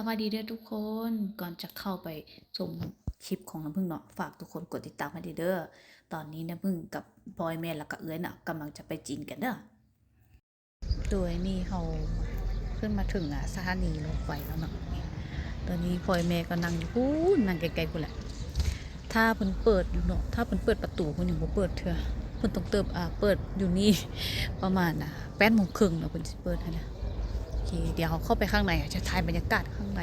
สวัสดีเด้อทุกคนก่อนจะเข้าไปชมคลิปของน้ำพึ่งเนาะฝากทุกคนกดติดตามให้ดีเด้อตอนนี้น้ำพึ่งกับบอยแม่แล้วก็เอื้อน่ะกำลังจะไปจีนกันเด้อโดยนี่เราขึ้นมาถึงอะสถานีรถไฟแล้วเนาะตอนนี้พลอยแม่ก็นั่งอยู่พูนนั่งไกลๆกูแหละ ถ้าเพิ่นเปิดอยู่เนาะถ้าเพิ่นเปิดประตูเพิ่นยังบ่เปิดเทื่อเพิ่นต้องเติบอ่าเปิดอยู่นี่ประมาณน่ะ8โมงครึ่งเนาะเพิ่นสิเปิดให้นะ เค เดี๋ยวเข้าไปข้างในอะจะถ่ายบรรยากาศข้างใน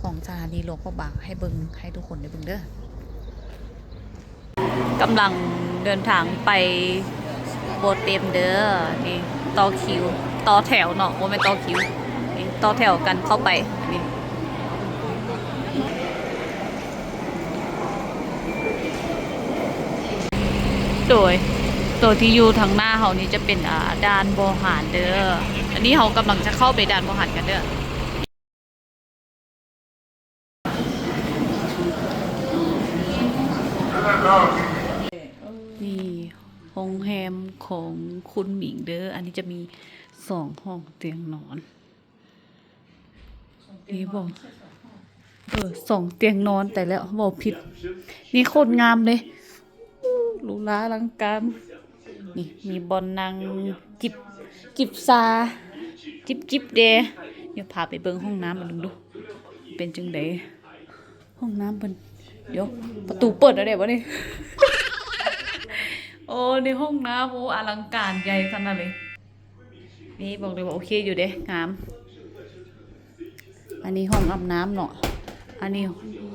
ของสถานีหลวงพระบางให้เบิงให้ทุกคนได้เบิงเด้อกำลังเดินทางไปโบเต็มเด้อนี่ต่อคิวต่อแถวเนาะว่าไม่ต่อคิวนี่ต่อแถวกันเข้าไปนี่โดยตัวที่อยู่ทางหน้าเขานี่จะเป็นอ่าด่านบริหารเด้อ อันนี้เขากำลังจะเข้าไปด่านบหารกันเด้อนี่โรงแรมของคุณหมิงเด้อ อันนี้จะมีสองห้องเตียงนอน นี่บอกเออสองเตียงนอนแต่แล้วบอกผิด นี่โคตรงามเลยอู้หรูหราอลังการนี่มีบอลนางจิบจิบซา จิบจิบเดเดี๋ยวพาไปเบิ่งห้องน้ำมาดูดู เป็นจังไดห้องน้ำเป็นเดี๋ยวประตูเปิดแล้วเดี๋ยววะนี่โอ้ในห้องน้ำโอ้อลังการใหญ่ขนาดเลย นี่บอกเลยว่าโอเคอยู่เด้งาม อันนี้ห้องอาบน้ำเนาะ อันนี้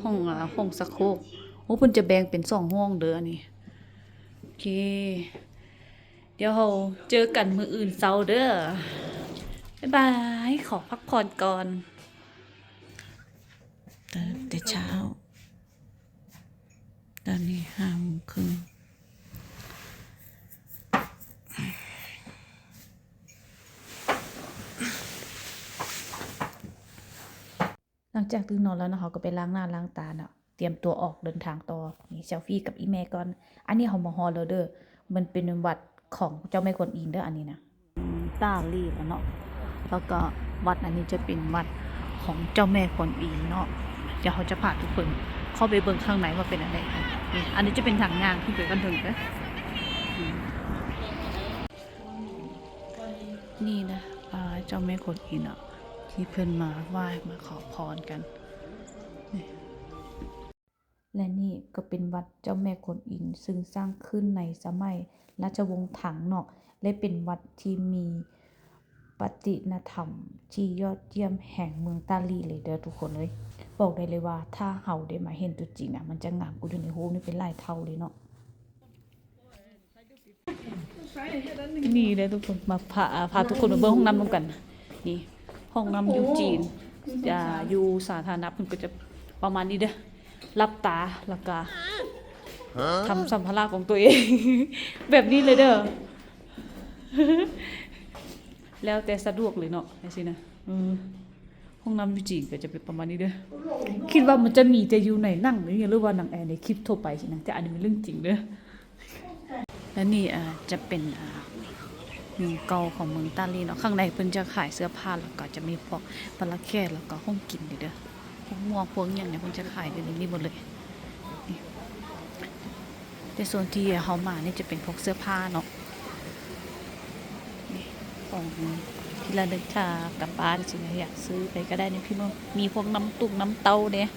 ห้องอ่าห้องสักโคกโอ้เพิ่นจะแบ่งเป็นสองห้องเด้ออันนี้ โอเค เดี๋ยวเราเจอกันมืออื่นเซาเด้อ บ๊ายบาย ขอพักผ่อนก่อนตื่นแต่เช้า ตอนนี้ห้าโมงครึ่งหลังจากตื่นนอนแล้วเนาะเขาก็ไปล้างหน้าล้างตาเนาะเตรียมตัวออกเดินทางต่อนี่เซลฟี่กับอีแม่ก่อน อันนี้เขามาฮอลแล้วเด้อมันเป็นวัดของเจ้าแม่กวนอิมเด้ออันนี้นะอืมต้าลี่แล้วเนาะ แล้วก็วัดอันนี้จะเป็นวัดของเจ้าแม่กวนอิมเนาะเดี๋ยวเขาจะพาทุกคนเข้าไปเบิ่งข้างในว่าเป็นอะไรนี่อันนี้จะเป็นทางยางที่ไปกันถึงเด้ออืมนี่นะเจ้าแม่กวนอิมเนาะที่เพิ่อนมาไหว้มาขอพรกัน และนี่ก็เป็นวัดเจ้าแม่กวนอิมซึ่งสร้างขึ้นในสมัยราชวงศ์ถังเนาะและเป็นวัดที่มี ปฏิณธรรมที่ยอดเยี่ยมแห่งเมืองตาลีเลยเด้อทุกคนเลยบอกได้เลยว่า ถ้าเฮาได้มาเห็นตัวจริงอะมันจะงามกูอยู่ในโฮมนี่เป็นหลายเท่าเลยเนาะนี่เลยทุกคนมาพาพาทุกคนมาเบิ่งห้องน้ำร่วมกันนี่ห้องน้ำอยู่จีนอ่าอยู่สาธารณะเพิ่นก็จะประมาณนี้เด้อรับตาแล้วก็ทำสัมภาระของตัวเอง แบบนี้เลยเด้อ แล้วแต่สะดวกเลยเนาะไอ้สินะเออห้องน้ำอยู่จีนก็จะเป็นประมาณนี้เด้อคิดว่ามันจะมีแต่อยู่ในหนังหรือหรือว่าหนังแอร์ในคลิปทั่วไปสินะแต่อันนี้เป็นเรื่องจริงเด้อและนี่อ่าจะเป็นอ่าเมืองเก่าของเมืองตาลีเนาะข้างในเพิ่นจะขายเสื้อผ้าแล้วก็จะมีพวกปลาแค่แล้วก็ห้องกินนี่เด้อพวกหม่วงพวกหยังเนี่ยเพิ่นจะขายอยู่ในนี้หมดเลยนี่แต่ส่วนที่เฮามานี่จะเป็นพวกเสื้อผ้าเนาะนี่ ของที่ระลึกค่ะกลับบ้านสินะอยากซื้อไปก็ได้ในพี่น้องมีพวกน้ำตุกน้ำเต้าเนี่ย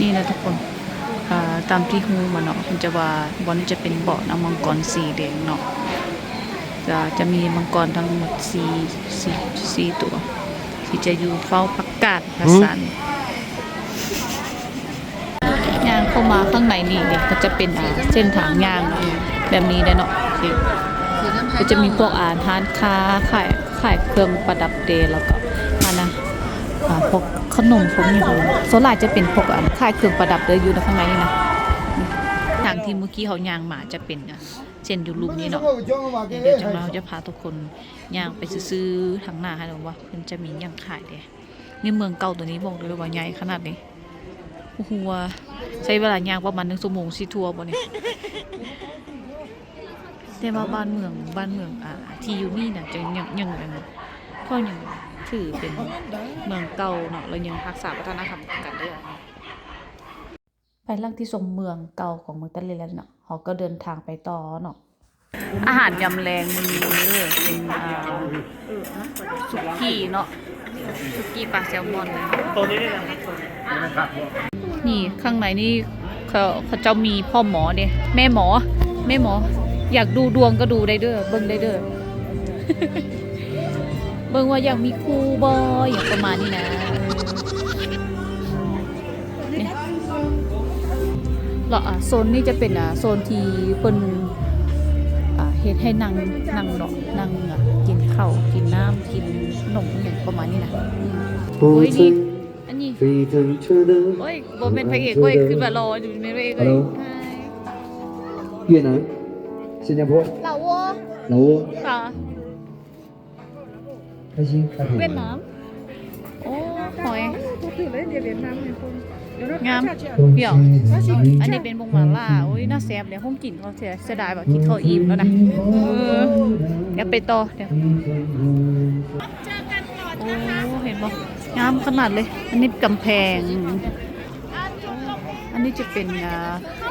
นี่นะทุกคนตามที่ฮูมาเนาะมันจะว่าบอนจะเป็นเบาะน้ำมังกรสีแดงเนาะ จะจะมีมังกรทั้งหมดสี่สี่สี่ตัว ที่จะอยู่เฝ้าประกาศภาษานย่างเข้ามาข้างในนี่เนี่ยก็จะเป็นอ่าเส้นทางย่างแบบนี้เลยเนาะนี่ก็จะมีพวกอาหารค้าขายขายเครื่องประดับเดย์แล้วก็อันนะอ่าพวกขนมพวกนี้ค่ะโซนหลายจะเป็นพวกอันค่ายเครื่องประดับเด้ออยู่ในข้างในนี่นะทางที่เมื่อกี้เขายางมาจะเป็นอะเส้ นส้นอยู่ลุมนี้เนาะเดี๋ยวจังเราจะพาทุกคนย่างไปซื้อๆทางหน้าให้ดูว่าเพิ่นจะมีหยังขายเด้นี่เมืองเก่าตัวนี้บอกเลยว่าใหญ่ขนาดนี้โอ้โหว่าใช้เวลาย่างประมาณ1ชั่วโมงสิทัวร์บ่นี่แต่ว่าบ้านเมืองบ้านเมืองอ่าที่อยู่นี่น่ะจะยังยังอันก็ยังถือเป็นเมืองเก่าเนาะแล้วยังรักษาวัฒนธรรมกันได้ ไปลักที่ชมเมืองเก่าของเมืองตะเลแล้วเนาะเขาก็เดินทางไปต่อเนาะอาหารยำแรงมื้อนี้เป็นสุกี้เนาะสุกี้ปลาแซลมอนนี่ข้างในนี่เขาเขาเจ้ามีพ่อหมอเด้แม่หมอ แม่หมอ อยากดูดวงก็ดูได้เด้อเบิ่งได้เด้อเบิ่งว่าอยากมีครูบ่อย่างประมาณนี้นะ โซนนี้จะเป็นอ่ะโซนที่เพิ่น อ่าเฮ็ดให้นั่งนั่งเนาะนั่งอ่ะกินข้าวกินน้ำกินขนมอหย่างประมาณนี้นะอืมโอ้ยนี่อันนี้ 沸腾着的 โอ้ยบ่เป็นพระเอกเว้ยคือแบบรออยู่เป็นพระเอกเลย 越南、新加坡、 เหล่าวัว 老挝， ค่ะ 开心，开心。 เวียดนามโอ้หอย งามเดี๋ยวอันนี้เป็นบงหมาล่าโอ้ยน่าแซ่บเดี๋ยวผมกินเขาเสียเสียดายแบบกินข้าอิ่มแล้วนะเดี๋ยวไปต่อเดี๋ยวโอ้เห็นบ่งามขนาดเลย อันนี้กำแพง อันนี้จะเป็น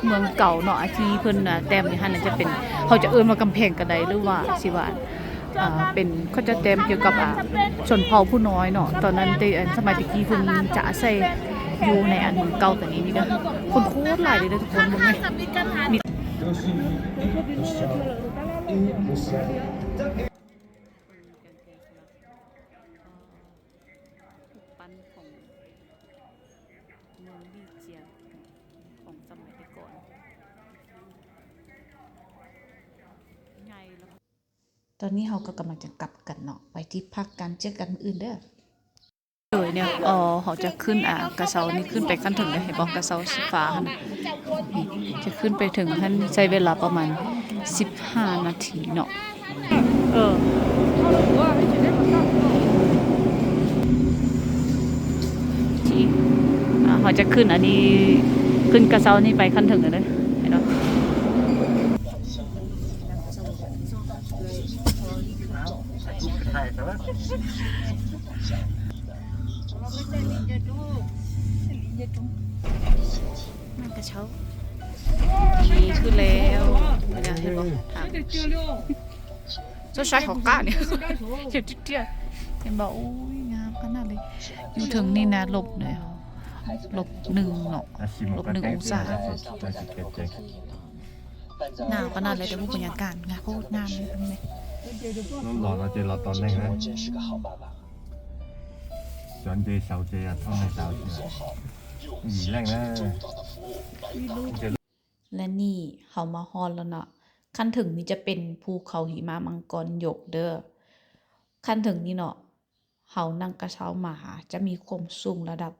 เมืองเก่าเนาะที่เพิ่นแต้มนี่ฮะน่ะจะเป็น เขาจะเอิ้นว่ากำแพงกระไดหรือว่าสิว่าอ่าเป็นเขาจะแต้มเกี่ยวกับชนเผ่าผู้น้อยเนาะตอนนั้นแต่อันสมัยตะกี้เพิ่นจะใส่ อยู่ในอันเมืองเก่าตัวนี้นี่เด้อคนโคตรหลายเลยเด้อทุกคนเบิ่งไหมมีปั้นของเมืองลี่เจียของสมัยแต่ก่อนไงแล้วตอนนี้เราก็กำลังจะกลับกันเนาะไปที่พักกันเจอกันออื่นเด้อ เลยเนี่ยเออเขาจะขึ้นอ่ากระเซานี่ขึ้นไปขั้นถึงเลยเห็นบอกกระเซาสีฟ้าหั่นน่ะนี่จะขึ้นไปถึงท่านใช้เวลาประมาณ 15 นาทีเนาะ เออ ที่อ่าเขาจะขึ้นอันนี้ขึ้นกระเซานี่ไปขั้นถึงเลยเห็นไหม นั่กระเช้าดีขึ้นแล้วเนี่ยเห็นปะทางจะใช้หอกก้าเนี่ยเจ็บจิ๊ดเจ็บเห็นบอกอุ้ยงามขนาดเลยอยู่ถึงนี่นะหลบเลยหลบหนึ่งเนาะหลบหนึ่งองศาหนาวขนาดเลยแต่ว่าบรรยากาศงานโคตรนานเลยน้องหอดเราเจอเราตอนแรกนะ 上只手只啊，通你手指啊，而叻咧， และนี่เฮามาฮอนแล้วเนาะขั้นถึงนี่จะเป็นภูเขาหิมะมังกรหยกเด้อขั้นถึงนี่เนาะเฮานั่งกระเช้ามาจะมีความสูงระดับ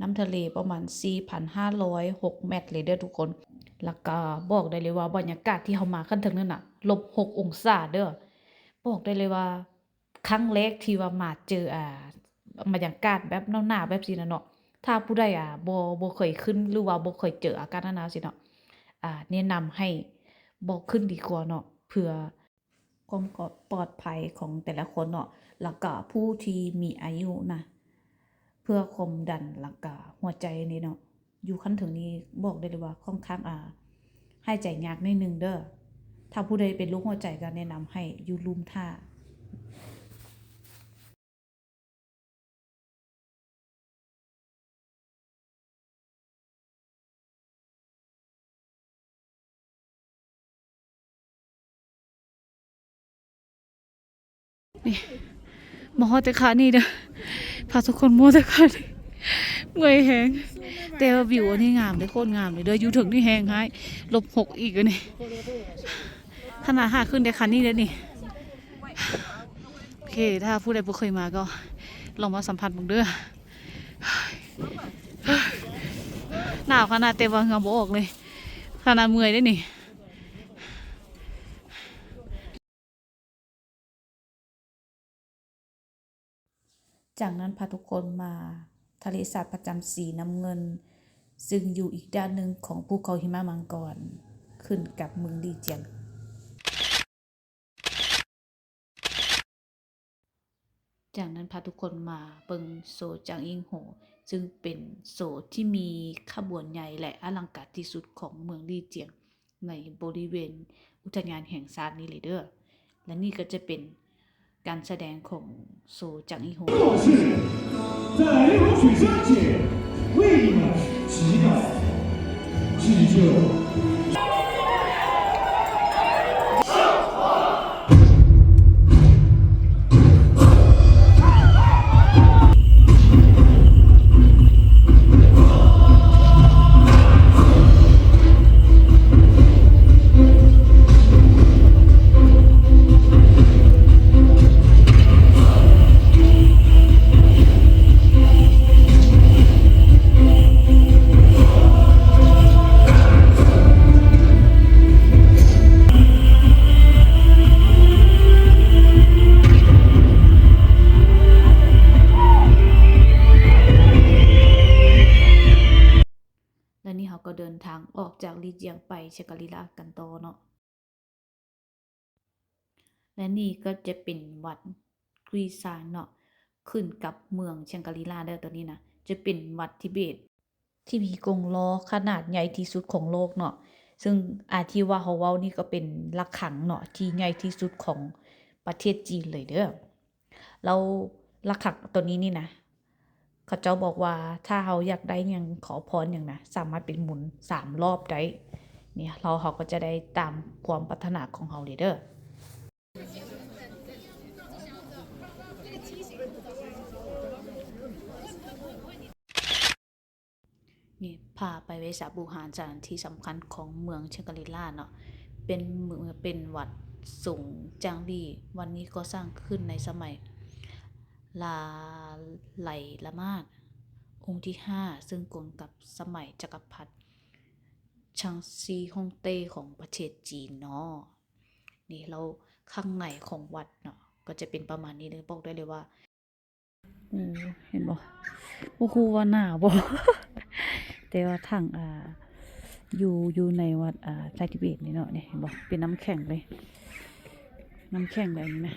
น้ำทะเลประมาณ 4,506 เมตรเลยเด้อทุกคน แล้วก็บอกได้เลยว่าบรรยากาศที่เฮามาขั้นถึงนั่นน่ะลบ6องศาเด้อบอกได้เลยว่า ครั้งแรกที่ว่ามาเจออ่า บรรยากาศแบบหนาวๆแบบนี้นะเนาะถ้าผู้ใดอะบ่บ่เคยขึ้นหรือว่าบ่เคยเจออากาศหนาวๆสิเนาะอ่าแนะนำให้บอกขึ้นดีกว่าเนาะเพื่อความปลอดภัยของแต่ละคนเนาะแล้วก็ผู้ที่มีอายุนะเพื่อความดันแล้วก็หัวใจนี่เนาะอยู่ขั้นถึงนี้บอกได้เลยว่าค่อนข้างอ่าให้ใจยากนิดนึงเด้อถ้าผู้ใดเป็นโรคหัวใจก็แนะนำให้อยู่ลุมท่า มาฮอแต่ขานี่เด้อพาทุกคนมัวแต่ขานี่เมื่อยแหงแต่ว่าวิวอันนี้งามเลยโคตรงามเลยเด้ออยู่ถึงนี่แหงให้ลบหกอีกอันนี่ขนาดห้าขึ้นแต่คันนี้แล้วนี่โอเคถ้าผู้ใดบ่เคยมาก็ ลองมาสัมผัสมึงเด้อหนาวขนาดเต็มว่าเหงาบ่ออกเลยขนาดเมื่อยได้นี่ จากนั้นพาทุกคนมาทะเลสาบประจำสีน้ำเงิน ซึ่งอยู่อีกด้านหนึ่งของภูเขาหิมะมังกร ขึ้นกับเมืองลีเจียง จากนั้นพาทุกคนมาเบิงโซจางอิงโห ซึ่งเป็นโซที่มีขบวนใหญ่และอลังการที่สุดของเมืองลีเจียง ในบริเวณอุทยานแห่งชาตินี้เลยเด้อและนี่ก็จะเป็น การแสดงของโซจางอิงโห是在 อนนี้เขาก็เดินทางออกจากลีเจียงไปเชกาลีลากันโตเนาะและนี่ก็จะเป็นวัดกุยซานเนาะขึ้นกับเมืองเชงกาลีลาเด้อตัวนี้นะจะเป็นวัดทิเบต ที่มีกรงล้อขนาดใหญ่ที่สุดของโลกเนาะซึ่งอาที่ว่าฮาว่านี่ก็เป็นลักขังเนาะที่ใหญ่ที่สุดของประเทศจีนเลยเด้อแล้วลักขังตัวนี้นี่นะ เขาเจ้าบอกว่าถ้าเราอยากได้อย่างขอพรอย่างนะสามารถเป็นหมุนสามรอบได้เนี่ยเราเขาก็จะได้ตามความปรารถนาของเขาเลยเด้อนี่พาไปเวสาบูหารสถานที่สำคัญของเมืองเชงกรีลาเนาะเป็นเมืองเป็นวัดสูงจางดีวันนี้ก็สร้างขึ้นในสมัย ลาไหลละมาดองค์ที่ห้าซึ่งกลกับสมัยจักรพรรดิชังซีฮ่องเต้ของประเทศจีนเนาะนี่เราข้างในของวัดเนาะก็จะเป็นประมาณนี้เลยบอกได้เลยว่าเห็นบ่โอ้โหว่าหนาบ่แต่ว่าทางอ่าอยู่อยู่ในวัดอ่าไททิเบตนี่เนาะเนี่ยเห็นบ่เป็นน้ำแข็งเลย น้ำแข็งเลยนี่นะ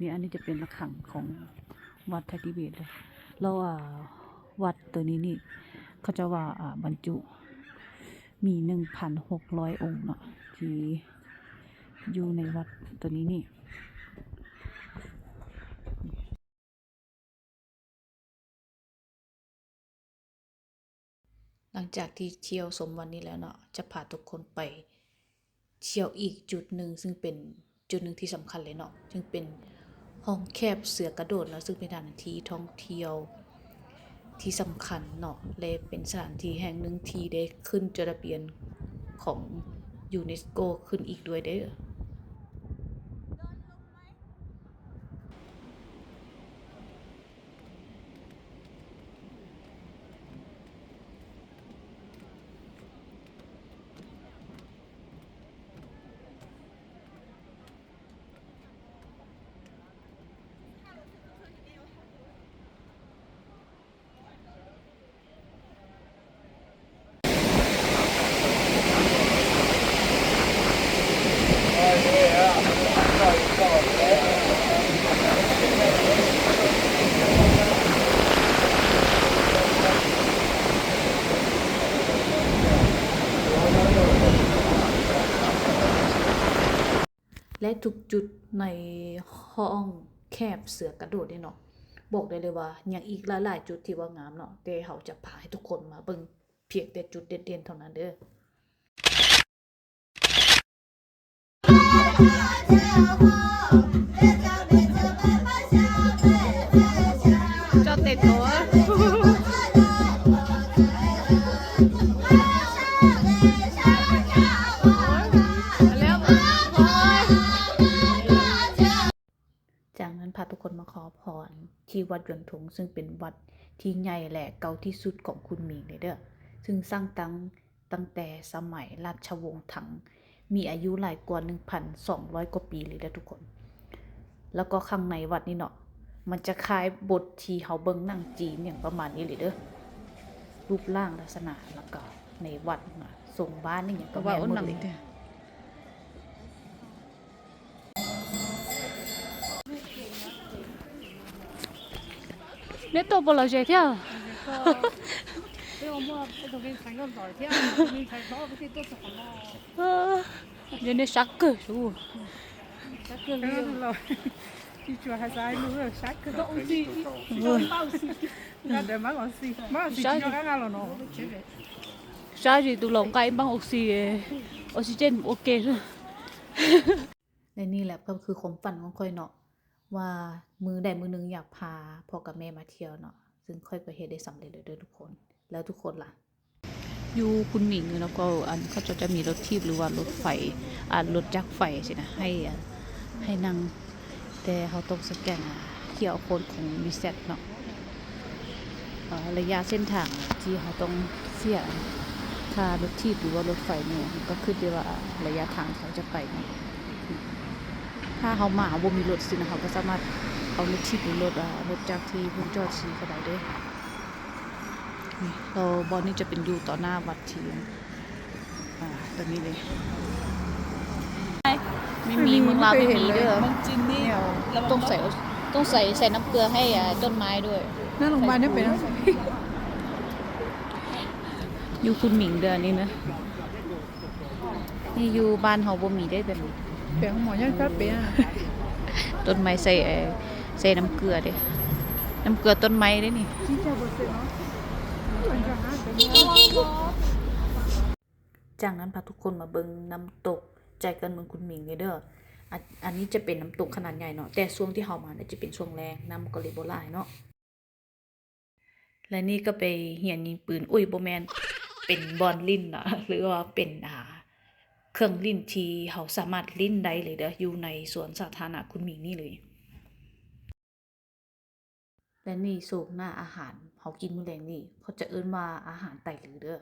นี่อันนี้จะเป็นระฆังของวัดไทยทิเบตเลยแล้วอ่าวัดตัวนี้นี่เขาจะว่าอ่าบรรจุมีหนึ่งพันหกร้อยองค์เนาะที่อยู่ในวัดตัวนี้นี่หลังจากที่เที่ยวสมวันนี้แล้วเนาะจะพาทุกคนไปเที่ยวอีกจุดหนึ่งซึ่งเป็นจุดหนึ่งที่สำคัญเลยเนาะซึ่งเป็น ห้องแคบเสือกระโดดเนาะซึ่งเป็นสถานที่ท่องเที่ยวที่สำคัญเนาะเลยเป็นสถานที่แห่งหนึ่งที่ได้ขึ้นจดทะเบียนของยูเนสโกขึ้นอีกด้วยเด้อ ได้ทุกจุดในห้องแคบเสือกระโดดเนี่ยเนาะบอกได้เลยว่ายังอีกหลายๆจุดที่ว่างามเนาะแต่เขาจะพาให้ทุกคนมาเบิ่งเพียงแต่จุดเด่นๆเท่านั้นเด้อ cho คนมาขอพรที่วัดยวนถงซึ่งเป็นวัดที่ใหญ่แหละเก่าที่สุดของคุณหมิงเลยเด้อซึ่งสร้างตั้งตั้งแต่สมัยราชวงศ์ถัง มีอายุหลายกว่า 1,200 กว่าปีเลยเด้อทุกคน แล้วก็ข้างในวัดนี่เนาะมันจะคล้ายบทที่เฮาเบิงนั่งจีนอย่างประมาณนี้เลยเด้อรูปร่างลักษณะแล้วก็ในวัดทรงบ้านนี่อย่างก็แม่นอ้นหมดงเลย Ne top olacak ya? Yine şakkı şu. Şakkı diyor. Hiç var hazay mı? Şakkı da uzi. Ne demek uzi? Ma uzi diyor kan alın o. Şarjı dulong kay ma uzi. Oksijen okey. และนี่แหละก็คือความฝันของคอยเนาะ ว่ามือใดมือหนึงอยากพาพ่อกับแม่มาเที่ยวเนาะซึ่งค่อยก็เฮ็ดได้สำเร็จเลยเด้อทุกคน แล้วทุกคนล่ะอยู่คุณหมิงแล้วก็อันเขาจะจะมีรถทีบหรือว่ารถไฟอ่ารถจักรไฟสินะให้อะให้นั่งแต่เขาต้องสแกนเขียวโค้ดของรีเซ็ตเนาะระยะเส้นทางที่เขาต้องเสียค่ารถทีบหรือว่ารถไฟเนี่ยก็ขึ้นด้วยว่าระยะทางเขาจะไปเนาะ ถ้าเขามาบ่มีรถสินะเขาก็สามารถเอารถทีบหรือรถอ่ารถจักที่เพุ่งจอดซีก็ได้เด้อนี่เราบอลนี่จะเป็นอยู่ต่อหน้าวัดทีมอ่าตอนนี้เลยไม่มีมืองลาวไม่มีเด้อมันจินนี่ต้องใส่ต้องใส่ใส่น้ำเกลือให้ต้นไม้ด้วยนั่นโรงพยาบาลนี่เป็นอยู่คุณหมิงเดือนนี้นะนี่อยู่บ้านเฮาบ่มีได้แบบนี้ เป็นหมอยังก็เป็นต้นไม้ใส่เอ่อใส่น้ำเกลือเด้น้ำเกลือต้นไม้ได้นี่ที่จะบ่เป็นเนาะมันจะหาเป็นจากนั้นพาทุกคนมาเบิงน้ำตกใจกันเมืองคุณหมิงเลยเด้ออันอันนี้จะเป็นน้ำตกขนาดใหญ่เนาะแต่ช่วงที่เฮามาเนี่ยจะเป็นช่วงแรงน้ำก็เลยบ่หลายเนาะและนี่ก็ไปเหียนยิงปืนอุ้ยบ่แมนเป็นบอลลิ้นเนาะหรือว่าเป็นอ่า เครื่องลิ้นที่เขาสามารถลิ้นได้เลยเด้ออยู่ในสวนสาธารณะคุณมีนี่เลย และนี่สูงหน้าอาหารเขากินมื้อแรงนี่เขาจะเอิ้นว่าอาหารไตหรือเด้อ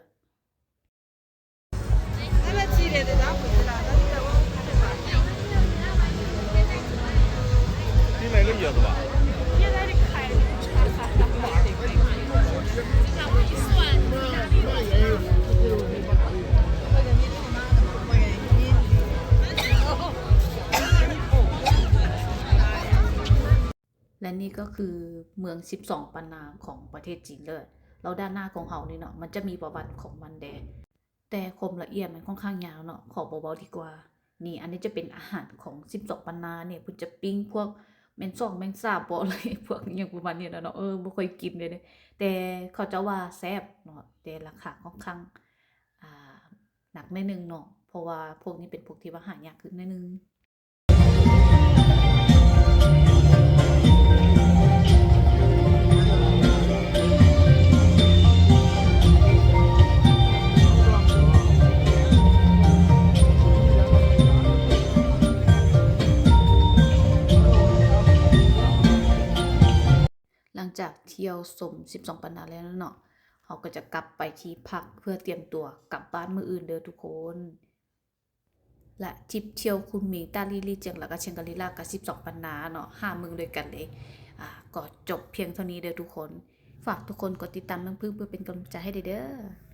นี่ไหนเรื่เยอะกวเนี่ได้ขาย และนี่ก็คือเมือง 12 ปันนาของประเทศจีนเลยแล้วด้านหน้าของเขานี่เนาะมันจะมีประวัติของมันแดแต่คมละเอียดมันค่อนข้างยาวเนาะขอเบาๆดีกว่า นี่อันนี้จะเป็นอาหารของ 12 ปันนาเนี่ยพิ่จะปิ้งพวกแมงซองแมงสาบบ่อะไรพวกอย่างประมาณนี้นะเนาะเออบ่ค่อยกินเลย แต่เขาจะว่าแซ่บเนาะแต่ราคาค่อนข้างอ่าหนักนิดนึงเนาะเพราะว่าพวกนี้เป็นพวกที่ว่าหายากขึ้นนิดนึง จากเที่ยวสม 12 ปันนาแล้วเนาะเขาก็จะกลับไปที่พักเพื่อเตรียมตัวกลับบ้านมืออื่นเด้อทุกคน และทริปเที่ยวคุณหมิงตาลีลีเจียงแล้วก็เชียงกาลีลากับ12 ปันนาเนาะห้าเมืองด้วยกันเลยอ่าก็จบเพียงเท่านี้เด้อทุกคน ฝากทุกคนกดติดตามน้ำพึ่งเพื่อเป็นกำลังใจให้เด้อ